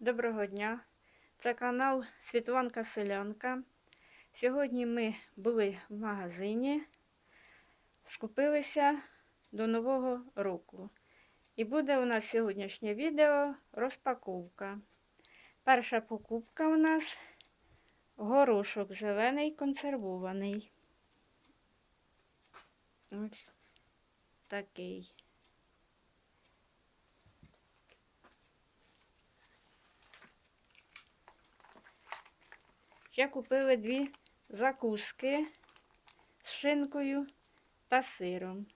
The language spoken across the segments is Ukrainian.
Доброго дня! Це канал Світланка Селянка. Сьогодні ми були в магазині, скупилися до Нового року. І буде у нас сьогоднішнє відео розпаковка. Перша покупка у нас горошок зелений консервований. Ось такий. Ще купили дві закуски з шинкою та сиром.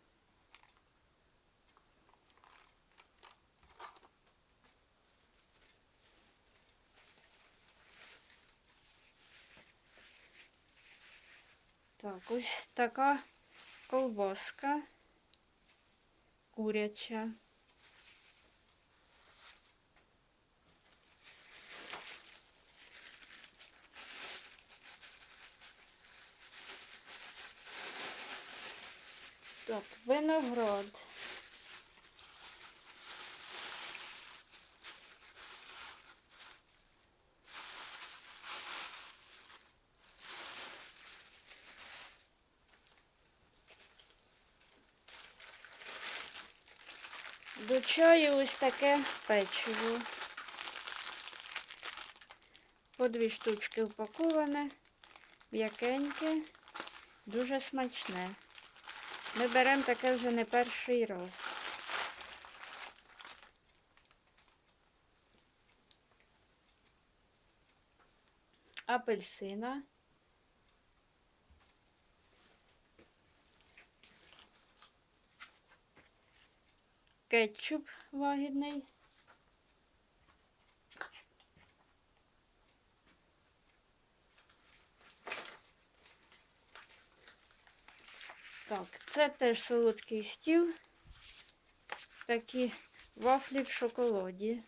Так, ось така ковбаска куряча. Так, виноград. До чаю ось таке печиво. По дві штучки упаковане, м'якеньке, дуже смачне. Ми беремо таке вже не перший раз. Апельсина. Кетчуп лагідний. Так, це теж солодкий стіл. Такі вафлі в шоколаді.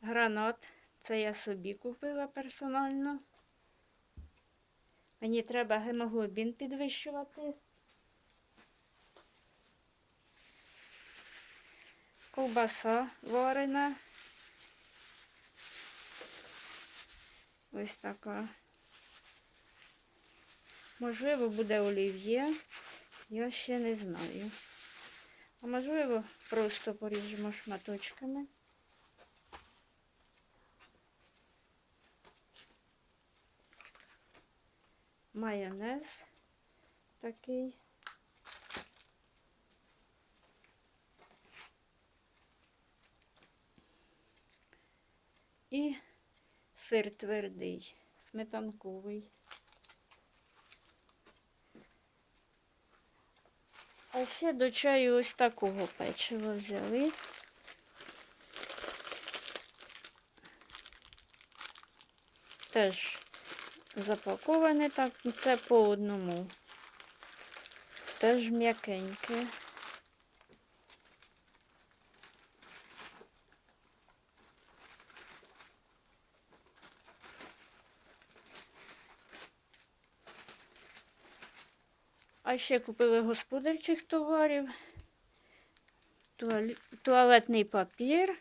Гранат. Це я собі купила персонально. Мені треба гемоглобін підвищувати. Ковбаса варена. Ось така. Можливо, буде олів'є. Я ще не знаю. А можливо, просто поріжемо шматочками. Майонез такий. І сир твердий, сметанковий. А ще до чаю ось такого печива взяли. Теж запаковане так, це по одному. Теж м'якеньке. А ще купили господарчих товарів, туалетний папір.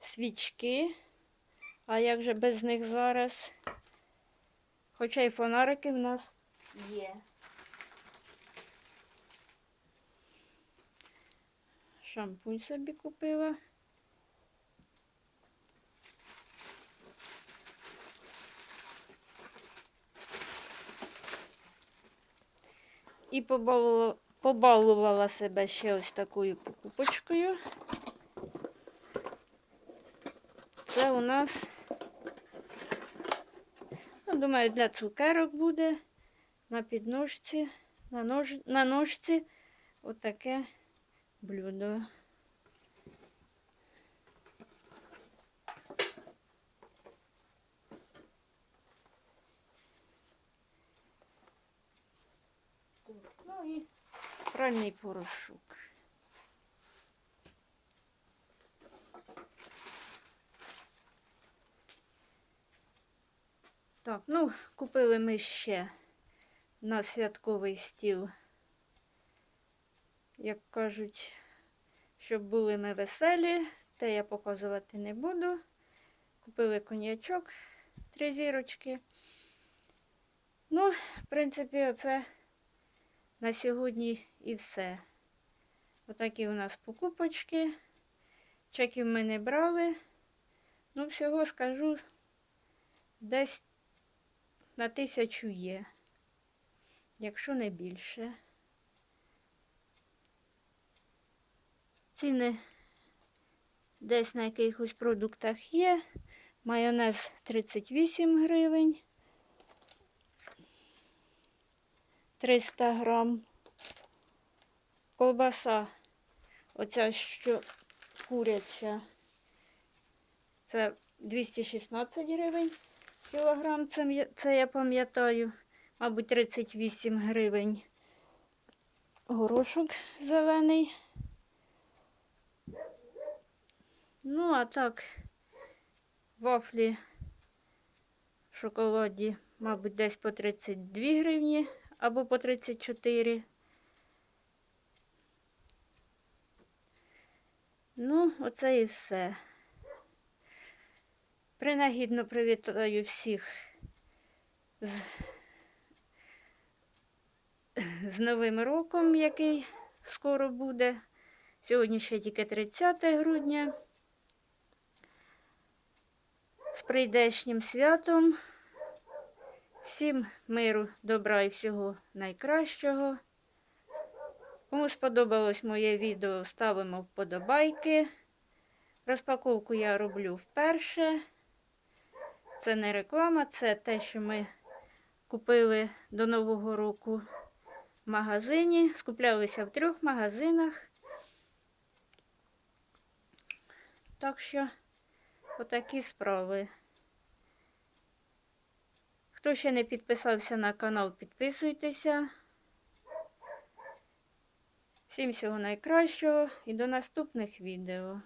Свічки. А як же без них зараз? Хоча й фонарики в нас є. Шампунь собі купила. І побалувала, побалувала себе ще ось такою покупочкою. Це у нас, ну, думаю, для цукерок буде на підножці, на, нож, на ножці отаке блюдо. Ну і пральний порошок. Так, ну, купили ми ще на святковий стіл, як кажуть, щоб були ми веселі, те я показувати не буду. Купили коньячок, три зірочки. Ну, в принципі, оце на сьогодні і все. Отакі у нас покупочки. Чеків ми не брали. Ну, всього скажу, десь на тисячу є, якщо не більше. Ціни десь на якихось продуктах є. Майонез 38 гривень. 300 грам. Колбаса, оця що куряча, це 216 гривень кілограм, це, це я пам'ятаю, мабуть, 38 гривень. Горошок зелений. Ну, а так, вафлі в шоколаді, мабуть, десь по 32 гривні або по 34. Ну, оце і все. Принагідно привітаю всіх з, з Новим роком, який скоро буде. Сьогодні ще тільки 30 грудня. З прийдешнім святом. Всім миру, добра і всього найкращого. Кому сподобалось моє відео, ставимо вподобайки. Розпаковку я роблю вперше. Це не реклама, це те, що ми купили до Нового року в магазині. Скуплялися в трьох магазинах. Так що, отакі справи. Хто ще не підписався на канал, підписуйтеся. Всім всього найкращого і до наступних відео.